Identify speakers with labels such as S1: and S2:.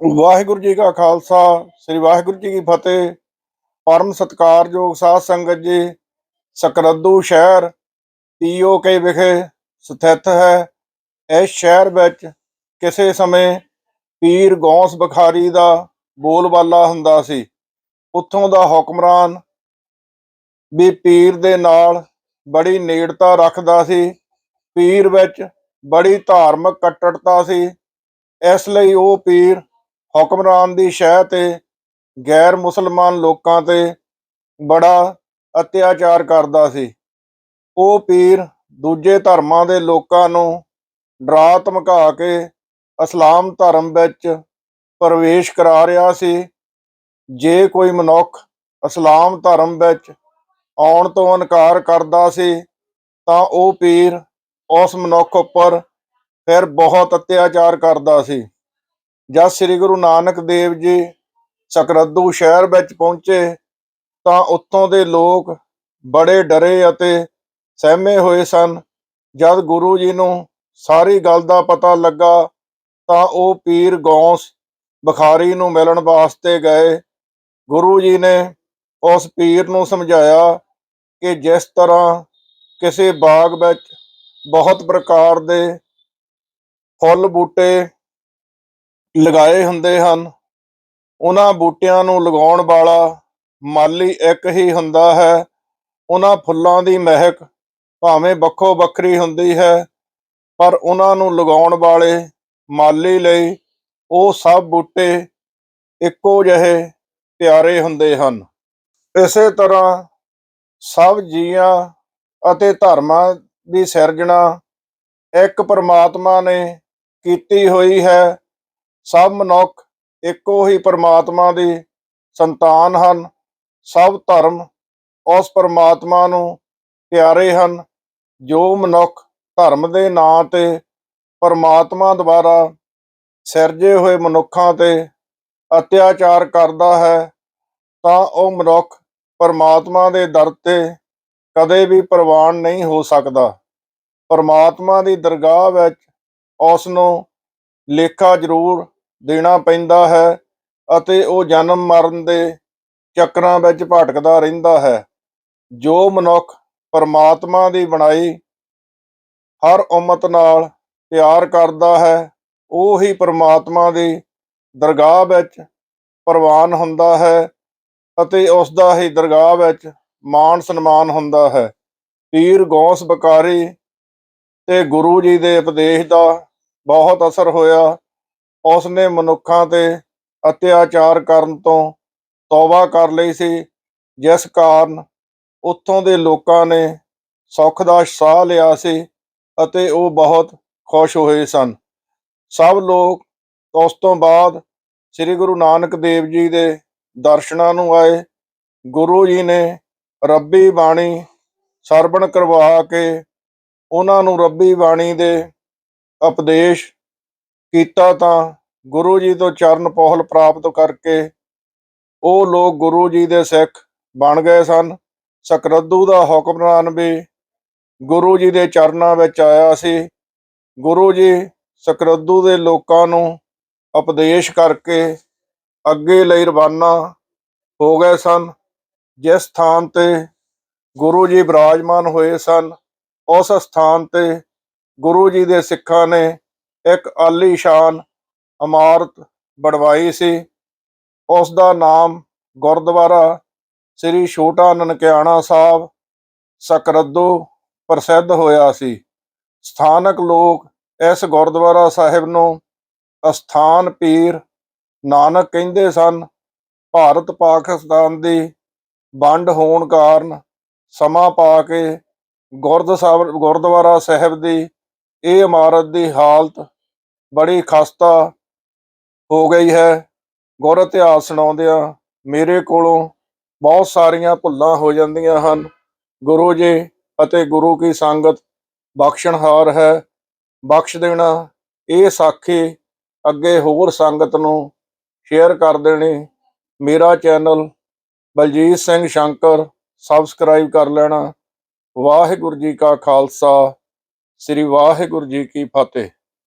S1: ਵਾਹਿਗੁਰੂ ਜੀ ਕਾ ਖਾਲਸਾ, ਸ੍ਰੀ ਵਾਹਿਗੁਰੂ ਜੀ ਕੀ ਫਤਿਹ। ਪਰਮ ਸਤਿਕਾਰਯੋਗ ਸਾਧ ਸੰਗਤ ਜੀ, ਸਕਰੱਦੂ ਸ਼ਹਿਰ ਪੀਓਕੇ ਵਿਖੇ ਸਥਿਤ ਹੈ। ਇਸ ਸ਼ਹਿਰ ਵਿੱਚ ਕਿਸੇ ਸਮੇਂ ਪੀਰ ਗੌਸ ਬਖਾਰੀ ਦਾ ਬੋਲਬਾਲਾ ਹੁੰਦਾ ਸੀ। ਉੱਥੋਂ ਦਾ ਹੁਕਮਰਾਨ ਵੀ ਪੀਰ ਦੇ ਨਾਲ ਬੜੀ ਨੇੜਤਾ ਰੱਖਦਾ ਸੀ। ਪੀਰ ਵਿੱਚ ਬੜੀ ਧਾਰਮਿਕ ਕੱਟੜਤਾ ਸੀ। ਇਸ ਲਈ ਉਹ ਪੀਰ ਹੁਕਮਰਾਨ ਦੀ ਸ਼ਹਿ ਤੇ ਗੈਰ ਮੁਸਲਮਾਨ ਲੋਕਾਂ ਤੇ ਬੜਾ ਅਤਿਆਚਾਰ ਕਰਦਾ ਸੀ। ਉਹ ਪੀਰ ਦੂਜੇ ਧਰਮਾਂ ਦੇ ਲੋਕਾਂ ਨੂੰ ਡਰਾ ਧਮਕਾ ਕੇ ਇਸਲਾਮ ਧਰਮ ਵਿੱਚ ਪ੍ਰਵੇਸ਼ ਕਰਾ ਰਿਹਾ ਸੀ। ਜੇ ਕੋਈ ਮਨੁੱਖ ਇਸਲਾਮ ਧਰਮ ਵਿੱਚ ਆਉਣ ਤੋਂ ਇਨਕਾਰ ਕਰਦਾ ਸੀ, ਤਾਂ ਉਹ ਪੀਰ ਉਸ ਮਨੁੱਖ ਉੱਪਰ ਫਿਰ ਬਹੁਤ ਅਤਿਆਚਾਰ ਕਰਦਾ ਸੀ। ਜਦ ਸ੍ਰੀ ਗੁਰੂ ਨਾਨਕ ਦੇਵ ਜੀ ਸਕਰੱਦੂ ਸ਼ਹਿਰ ਵਿੱਚ ਪਹੁੰਚੇ, ਤਾਂ ਉੱਥੋਂ ਦੇ ਲੋਕ ਬੜੇ ਡਰੇ ਅਤੇ ਸਹਿਮੇ ਹੋਏ ਸਨ। ਜਦ ਗੁਰੂ ਜੀ ਨੂੰ ਸਾਰੀ ਗੱਲ ਦਾ ਪਤਾ ਲੱਗਾ, ਤਾਂ ਉਹ ਪੀਰ ਗੌਸ ਬਖਾਰੀ ਨੂੰ ਮਿਲਣ ਵਾਸਤੇ ਗਏ। ਗੁਰੂ ਜੀ ਨੇ ਉਸ ਪੀਰ ਨੂੰ ਸਮਝਾਇਆ ਕਿ ਜਿਸ ਤਰ੍ਹਾਂ ਕਿਸੇ ਬਾਗ ਵਿੱਚ ਬਹੁਤ ਪ੍ਰਕਾਰ ਦੇ ਫੁੱਲ ਬੂਟੇ ਲਗਾਏ ਹੁੰਦੇ ਹਨ। ਉਹਨਾਂ ਬੂਟਿਆਂ ਨੂੰ ਲਗਾਉਣ ਵਾਲਾ ਮਾਲੀ ਇੱਕ ਹੀ ਹੁੰਦਾ ਹੈ। ਉਹਨਾਂ ਫੁੱਲਾਂ ਦੀ ਮਹਿਕ ਭਾਵੇਂ ਵੱਖੋ ਵੱਖਰੀ ਹੁੰਦੀ ਹੈ, ਪਰ ਉਹਨਾਂ ਨੂੰ ਲਗਾਉਣ ਵਾਲੇ ਮਾਲੀ ਲਈ ਉਹ ਸਭ ਬੂਟੇ ਇੱਕੋ ਜਿਹੇ ਪਿਆਰੇ ਹੁੰਦੇ ਹਨ। ਇਸੇ ਤਰ੍ਹਾਂ ਸਭ ਜੀਆਂ ਅਤੇ ਧਰਮਾਂ ਦੀ ਸਿਰਜਣਾ ਇੱਕ ਪਰਮਾਤਮਾ ਨੇ ਕੀਤੀ ਹੋਈ ਹੈ। ਸਭ ਮਨੁੱਖ ਇੱਕੋ ਹੀ ਪਰਮਾਤਮਾ ਦੀ ਸੰਤਾਨ ਹਨ। ਸਭ ਧਰਮ ਉਸ ਪਰਮਾਤਮਾ ਨੂੰ ਪਿਆਰੇ ਹਨ, ਜੋ ਮਨੁੱਖ ਧਰਮ ਦੇ ਨਾਂ ਤੇ ਪਰਮਾਤਮਾ ਦੁਆਰਾ ਸਿਰਜੇ ਹੋਏ ਮਨੁੱਖਾਂ ਤੇ ਅਤਿਆਚਾਰ ਕਰਦਾ ਹੈ, ਤਾਂ ਉਹ ਮਨੁੱਖ ਪਰਮਾਤਮਾ ਦੇ ਦਰ ਤੇ ਕਦੇ ਵੀ ਪ੍ਰਵਾਨ ਨਹੀਂ ਹੋ ਸਕਦਾ। ਪਰਮਾਤਮਾ ਦੀ ਦਰਗਾਹ ਵਿੱਚ ਉਸ ਨੂੰ ਲੇਖਾ ਜ਼ਰੂਰ ਦੇਣਾ ਪੈਂਦਾ ਹੈ ਅਤੇ ਉਹ ਜਨਮ ਮਰਨ ਦੇ ਚੱਕਰਾਂ ਵਿੱਚ ਭਟਕਦਾ ਰਹਿੰਦਾ ਹੈ। ਜੋ ਮਨੁੱਖ ਪਰਮਾਤਮਾ ਦੀ ਬਣਾਈ ਹਰ ਉਮਤ ਨਾਲ ਪਿਆਰ ਕਰਦਾ ਹੈ, ਉਹ ਹੀ ਪਰਮਾਤਮਾ ਦੀ ਦਰਗਾਹ ਵਿੱਚ ਪ੍ਰਵਾਨ ਹੁੰਦਾ ਹੈ ਅਤੇ ਉਸ ਦਾ ਹੀ ਦਰਗਾਹ ਵਿੱਚ ਮਾਣ ਸਨਮਾਨ ਹੁੰਦਾ ਹੈ। ਪੀਰ ਗੌਸ ਬਕਾਰੀ ਤੇ ਗੁਰੂ ਜੀ ਦੇ ਉਪਦੇਸ਼ ਦਾ ਬਹੁਤ ਅਸਰ ਹੋਇਆ। ਉਸ ਨੇ ਮਨੁੱਖਾਂ ਤੇ ਅਤਿਆਚਾਰ ਕਰਨ ਤੋਂ ਤੌਬਾ ਕਰ ਲਈ ਸੀ, ਜਿਸ ਕਾਰਨ ਉੱਥੋਂ ਦੇ ਲੋਕਾਂ ਨੇ ਸੁੱਖ ਦਾ ਸਾਹ ਲਿਆ ਸੀ ਅਤੇ ਉਹ ਬਹੁਤ ਖੁਸ਼ ਹੋਏ ਸਨ। ਸਭ ਲੋਕ ਉਸ ਤੋਂ ਬਾਅਦ ਸ੍ਰੀ ਗੁਰੂ ਨਾਨਕ ਦੇਵ ਜੀ ਦੇ ਦਰਸ਼ਨਾਂ ਨੂੰ ਆਏ। ਗੁਰੂ ਜੀ ਨੇ ਰੱਬੀ ਬਾਣੀ ਸਰਵਣ ਕਰਵਾ ਕੇ ਉਹਨਾਂ ਨੂੰ ਰੱਬੀ ਬਾਣੀ ਦੇ ਉਪਦੇਸ਼ ਕੀਤਾ ਤਾਂ ਗੁਰੂ ਜੀ ਤੋਂ ਚਰਨ ਪੋਹਲ ਪ੍ਰਾਪਤ ਕਰਕੇ ਉਹ ਲੋਕ ਗੁਰੂ ਜੀ ਦੇ ਸਿੱਖ ਬਣ ਗਏ ਸਨ। ਸਕਰੱਦੂ ਦਾ ਹੁਕਮਰਾਨ ਵੀ ਗੁਰੂ ਜੀ ਦੇ ਚਰਨਾਂ ਵਿੱਚ ਆਇਆ ਸੀ। ਗੁਰੂ ਜੀ ਸਕਰੱਦੂ ਦੇ ਲੋਕਾਂ ਨੂੰ ਉਪਦੇਸ਼ ਕਰਕੇ ਅੱਗੇ ਲਈ ਰਵਾਨਾ ਹੋ ਗਏ ਸਨ। ਜਿਸ ਸਥਾਨ ਤੇ ਗੁਰੂ ਜੀ ਬਿਰਾਜਮਾਨ ਹੋਏ ਸਨ, ਉਸ ਸਥਾਨ ਤੇ ਗੁਰੂ ਜੀ ਦੇ ਸਿੱਖਾਂ ਨੇ ਇੱਕ ਆਲੀਸ਼ਾਨ ਇਮਾਰਤ ਬਣਵਾਈ ਸੀ। ਉਸ ਦਾ ਨਾਮ ਗੁਰਦੁਆਰਾ ਸ੍ਰੀ ਛੋਟਾ ਨਨਕਿਆਣਾ ਸਾਹਿਬ ਸਕਰੱਦੂ ਪ੍ਰਸਿੱਧ ਹੋਇਆ ਸੀ। ਸਥਾਨਕ ਲੋਕ ਇਸ ਗੁਰਦੁਆਰਾ ਸਾਹਿਬ ਨੂੰ ਅਸਥਾਨ ਪੀਰ ਨਾਨਕ ਕਹਿੰਦੇ ਸਨ। ਭਾਰਤ ਪਾਕਿਸਤਾਨ ਦੀ ਵੰਡ ਹੋਣ ਕਾਰਨ ਸਮਾਂ ਪਾ ਕੇ ਗੁਰਦ ਸਾਹਿਬ, ਗੁਰਦੁਆਰਾ ਸਾਹਿਬ ਦੀ ਇਹ ਇਮਾਰਤ ਦੀ ਹਾਲਤ ਬੜੀ ਖਸਤਾ ਹੋ ਗਈ ਹੈ। ਗੁਰ ਇਤਿਹਾਸ ਸੁਣਾਉਂਦਿਆਂ ਮੇਰੇ ਕੋਲੋਂ ਬਹੁਤ ਸਾਰੀਆਂ ਭੁੱਲਾਂ ਹੋ ਜਾਂਦੀਆਂ ਹਨ। ਗੁਰੂ ਜੀ ਅਤੇ ਗੁਰੂ ਕੀ ਸੰਗਤ ਬਖਸ਼ਣਹਾਰ ਹੈ। ਬਖਸ਼ ਦੇਣਾ ਇਹ ਸਾਖੀ ਅੱਗੇ ਹੋਰ ਸੰਗਤ ਨੂੰ ਸ਼ੇਅਰ ਕਰ ਦੇਣੀ। ਮੇਰਾ ਚੈਨਲ ਬਲਜੀਤ ਸਿੰਘ ਸ਼ੰਕਰ ਸਬਸਕ੍ਰਾਈਬ ਕਰ ਲੈਣਾ। ਵਾਹਿਗੁਰੂ ਜੀ ਕਾ ਖਾਲਸਾ, ਸ੍ਰੀ ਵਾਹਿਗੁਰੂ ਜੀ ਕੀ ਫਤਿਹ।